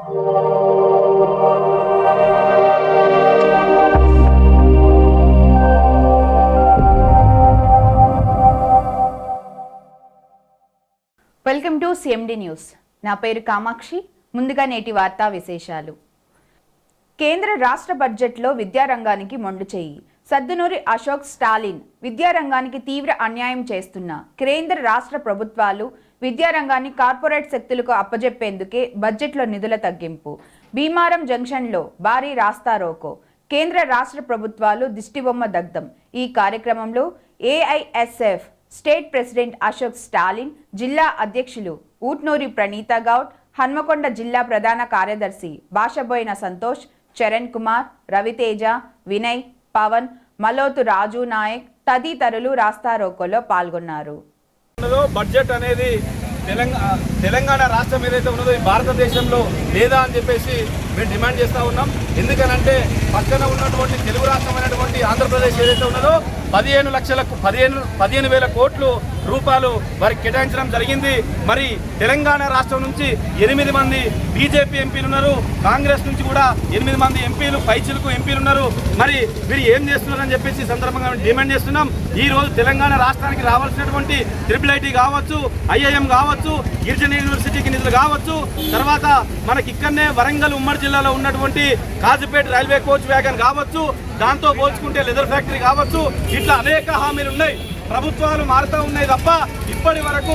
Welcome to CMD news. నా పేరు కామాక్షి. ముందుగా నేటి వార్తా విశేషాలు. కేంద్ర రాష్ట్ర బడ్జెట్లో విద్యారంగానికి మొండు చేయి. సద్దునూరి అశోక్ స్టాలిన్ విద్యారంగానికి తీవ్ర అన్యాయం చేస్తున్న కేంద్ర రాష్ట్ర ప్రభుత్వాలు విద్యారంగాన్ని కార్పొరేట్ శక్తులకు అప్పజెప్పేందుకే బడ్జెట్లో నిధుల తగ్గింపు. భీమారం జంక్షన్లో భారీ రాస్తారోకో కేంద్ర రాష్ట్ర ప్రభుత్వాలు దిష్టిబొమ్మ దగ్ధం. ఈ కార్యక్రమంలో AISF state president Ashok Stalin జిల్లా అధ్యక్షులు ఊట్నూరి ప్రణీత గౌడ్ హన్మకొండ జిల్లా ప్రధాన కార్యదర్శి భాషబోయిన సంతోష్ చరణ్ కుమార్ రవితేజ వినయ్ పవన్ మలోతు రాజు నాయక్ తదితరులు రాస్తారోకోలో పాల్గొన్నారు. ఉన్నదో బడ్జెట్ అనేది తెలంగాణ తెలంగాణ రాష్ట్రం ఏదైతే ఉన్నదో ఈ భారతదేశంలో లేదా అని చెప్పేసి మేము డిమాండ్ చేస్తూ ఉన్నాం. ఎందుకనంటే పక్కన ఉన్నటువంటి తెలుగు రాష్ట్రమైనటువంటి ఆంధ్రప్రదేశ్ ఏదైతే ఉన్నదో పదిహేను లక్షలకు పదిహేను పదిహేను వేల కోట్లు రూపాయలు వారికి కేటాయించడం జరిగింది. మరి తెలంగాణ రాష్ట్రం నుంచి ఎనిమిది మంది బీజేపీ ఎంపీలు ఉన్నారు. కాంగ్రెస్ నుంచి కూడా ఎనిమిది మంది ఎంపీలు పైచిలకు ఎంపీలు ఉన్నారు. మరి మీరు ఏం చేస్తున్నారని చెప్పేసి సందర్భంగా డిమాండ్ చేస్తున్నాం. ఈ రోజు తెలంగాణ రాష్ట్రానికి రావాల్సినటువంటి ట్రిపుల్ ఐటీ కావచ్చు ఐఐఎం కావచ్చు గిరిజన యూనివర్సిటీకి నిధులు కావచ్చు తర్వాత మనకి ఇక్కడనే వరంగల్ ఉమ్మడి జిల్లాలో ఉన్నటువంటి కాజుపేట రైల్వే కోచ్ వ్యాగన్ కావచ్చు దాంతో పోల్చుకుంటే లెదర్ ఫ్యాక్టరీ కావచ్చు ఇట్లా అనేక హామీలు ఉన్నాయి. ప్రభుత్వాలు మారుతూ ఉన్నాయి తప్ప ఇప్పటి వరకు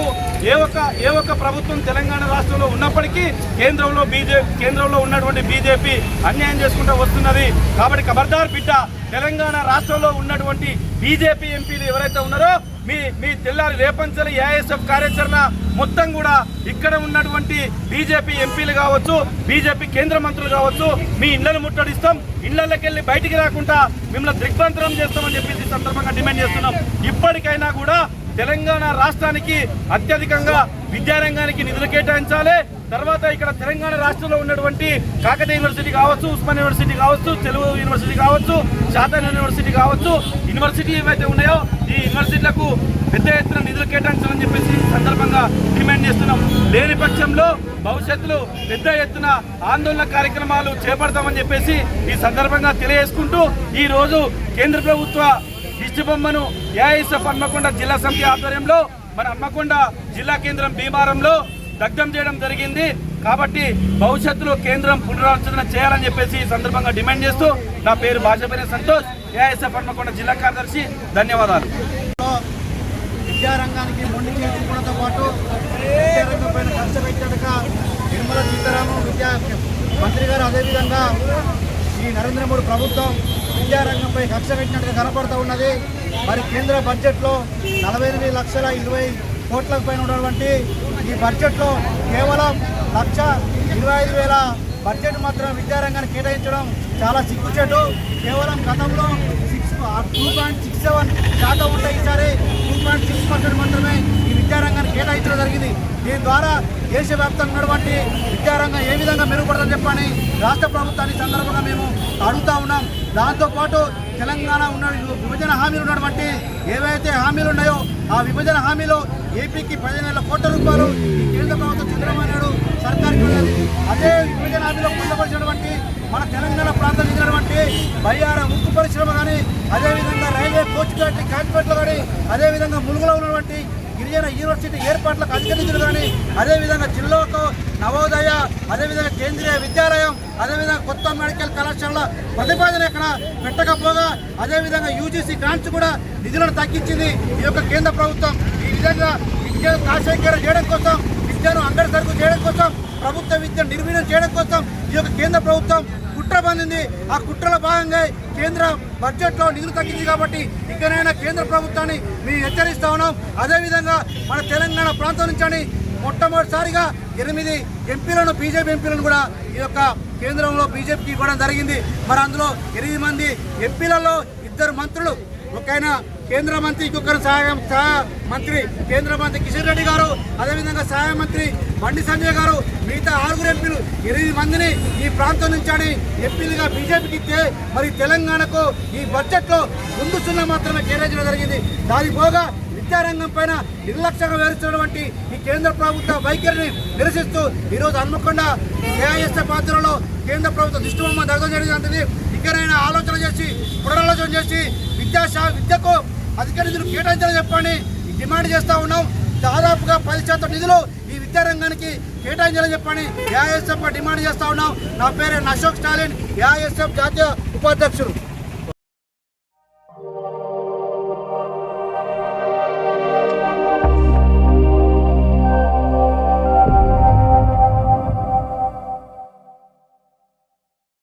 ఏ ఒక్క ఏ ఒక్క ప్రభుత్వం తెలంగాణ రాష్ట్రంలో ఉన్నప్పటికీ కేంద్రంలో బీజేపీ కేంద్రంలో ఉన్నటువంటి బీజేపీ అన్యాయం చేసుకుంటూ వస్తున్నది. కాబట్టి ఖబర్దార్ బిడ్డ తెలంగాణ రాష్ట్రంలో ఉన్నటువంటి బీజేపీ ఎంపీలు ఎవరైతే ఉన్నారో మీ మీ తెల్లారి రేపంచల ఏఐఎస్ఎఫ్ కార్యాచరణ మొత్తం కూడా ఇక్కడ ఉన్నటువంటి బీజేపీ ఎంపీలు కావచ్చు బీజేపీ కేంద్ర మంత్రులు కావచ్చు మీ ఇళ్ళను ముట్టడిస్తాం. ఇళ్ళకెళ్ళి బయటికి రాకుండా మిమ్మల్ని దిగ్బంధనం చేస్తామని చెప్పేసి సందర్భంగా డిమాండ్ చేస్తున్నాం. ఇప్పటికైనా కూడా తెలంగాణ రాష్ట్రానికి అత్యధికంగా విద్యారంగానికి నిధులు కేటాయించాలి. తర్వాత ఇక్కడ తెలంగాణ రాష్ట్రంలో ఉన్నటువంటి కాకతీయ యూనివర్సిటీ కావచ్చు ఉస్మాన్ యూనివర్సిటీ కావచ్చు తెలుగు యూనివర్సిటీ కావచ్చు శాతన్ యూనివర్సిటీ కావచ్చు యూనివర్సిటీ ఏవైతే ఉన్నాయో ఈ యూనివర్సిటీలకు పెద్ద ఎత్తున నిధులు కేటాయించాలని చెప్పేసి సందర్భంగా డిమాండ్ చేస్తున్నాం. లేని పక్షంలో భవిష్యత్తులో పెద్ద ఎత్తున ఆందోళన కార్యక్రమాలు చేపడతామని చెప్పేసి ఈ సందర్భంగా తెలియజేసుకుంటూ ఈరోజు కేంద్ర ప్రభుత్వ దిష్టి బొమ్మను ఏఐఎస్ఎఫ్ హన్మకొండ జిల్లా సమితి ఆధ్వర్యంలో మన హన్మకొండ జిల్లా కేంద్రం భీమారంలో దగ్ధం చేయడం జరిగింది. కాబట్టి భవిష్యత్తులో కేంద్రం పునరాలోచన చేయాలని చెప్పేసి ఈ సందర్భంగా డిమాండ్ చేస్తూ నా పేరు భాజపా సంతోష్ ఏఐఎస్ఎఫ్ హన్మకొండ జిల్లా కార్యదర్శి. ధన్యవాదాలు. విద్యారంగానికి మొండి చేసుకోవడంతో పాటు విద్యారంగం పైన ఖర్చు పెట్టాక నిర్మల సీతారామన్ విద్యా మంత్రి గారు అదేవిధంగా ఈ నరేంద్ర మోడీ ప్రభుత్వం విద్యారంగంపై కక్ష పెట్టినట్టుగా కనపడుతూ ఉన్నది. మరి కేంద్ర బడ్జెట్లో నలభై ఎనిమిది లక్షల ఇరవై కోట్ల పైన ఉన్నటువంటి ఈ బడ్జెట్లో కేవలం లక్ష ఇరవై ఐదు వేల బడ్జెట్ మాత్రం విద్యారంగాన్ని కేటాయించడం చాలా సిగ్గుచేటు. కేవలం గతంలో six two point six seven శాతం ఉంటే ఈసారి టూ పాయింట్ సిక్స్ పర్సెంట్ మాత్రమే ఈ విద్యారంగాన్ని కేటాయించడం జరిగింది. దీని ద్వారా దేశవ్యాప్తంగా ఉన్నటువంటి విద్యారంగం ఏ విధంగా మెరుగుపడదని చెప్పని రాష్ట్ర ప్రభుత్వాన్ని సందర్భంగా మేము అడుగుతా ఉన్నాం. దాంతోపాటు తెలంగాణ ఉన్న విభజన హామీలు ఉన్నటువంటి ఏవైతే హామీలు ఉన్నాయో ఆ విభజన హామీలో ఏపీకి పదిహేను వేల కోట్ల రూపాయలు ఈ కేంద్ర ప్రభుత్వం చంద్రబాబు నాయుడు సర్కార్కి ఉన్నది అదే విభజన హామీలో పొందపరిచినటువంటి మన తెలంగాణ ప్రాంతం ఇచ్చినటువంటి బయ్యార ఉక్కు పరిశ్రమ కానీ అదేవిధంగా రైల్వే కోచ్ ఫ్యాక్టరీ కాన్పేట్లో కానీ అదేవిధంగా ములుగులో ఉన్నటువంటి గిరిజన యూనివర్సిటీ ఏర్పాట్లకు అధికరించడం కానీ అదేవిధంగా జిల్లాకు నవోదయ అదేవిధంగా కేంద్రీయ విద్యాలయం అదేవిధంగా కొత్త మెడికల్ కళాశాల ప్రతిపాదన ఇక్కడ పెట్టకపోగా అదేవిధంగా యూజీసీ గ్రాంట్స్ కూడా నిధులను తగ్గించింది ఈ యొక్క కేంద్ర ప్రభుత్వం. ఈ విధంగా విద్యను కాశీకరణ చేయడం కోసం విద్యను అంగడి సరుకు చేయడం కోసం ప్రభుత్వ విద్యను నిర్వీర్యం చేయడం కోసం ఈ యొక్క కేంద్ర ప్రభుత్వం కుట్ర పొందింది. ఆ కుట్రలో భాగంగా కేంద్ర బడ్జెట్లో నిధులు తగ్గింది కాబట్టి ఇకనైనా కేంద్ర ప్రభుత్వాన్ని మేము హెచ్చరిస్తా ఉన్నాం. అదేవిధంగా మన తెలంగాణ ప్రాంతం నుంచి మొట్టమొదటిసారిగా ఎనిమిది ఎంపీలను బీజేపీ ఎంపీలను కూడా ఈ యొక్క కేంద్రంలో బీజేపీకి ఇవ్వడం జరిగింది. మరి అందులో ఎనిమిది మంది ఎంపీలలో ఇద్దరు మంత్రులు ఒకైనా కేంద్ర మంత్రి ఇంకొకరు సహాయ సహాయ మంత్రి కేంద్ర మంత్రి కిషన్ రెడ్డి గారు అదేవిధంగా సహాయ మంత్రి బండి సంజయ్ గారు మిగతా ఆరుగురు ఎంపీలు ఎనిమిది మందిని ఈ ప్రాంతం నుంచి ఎంపీలుగా బీజేపీకి ఇస్తే మరి తెలంగాణకు ఈ బడ్జెట్లో ముందు సున్నా మాత్రమే కేటాయించడం జరిగింది. దాని పోగా విద్యారంగం పైన నిర్లక్ష్యంగా వ్యవహరిస్తున్నటువంటి ఈ కేంద్ర ప్రభుత్వ వైఖరిని నిరసిస్తూ ఈరోజు హన్మకొండ ఏఐఎస్ఏ పాత్రలో కేంద్ర ప్రభుత్వ దృష్టి బొమ్మ దగ్గర జరిగింది ఇక్కడైనా ఆలోచన చేసి పునరాలోచన చేసి విద్యాశా విద్యకు అధిక నిధులు కేటాయించాలని చెప్పండి డిమాండ్ చేస్తూ ఉన్నాం. దాదాపుగా పది శాతం నిధులు ఈ విద్యారంగానికి కేటాయించాలని చెప్పని ఏఐఎస్ఎఫ్ డిమాండ్ చేస్తా ఉన్నాం. నా పేరు అశోక్ స్టాలిన్ ఏఐఎస్ఎఫ్ జాతీయ ఉపాధ్యక్షుడు.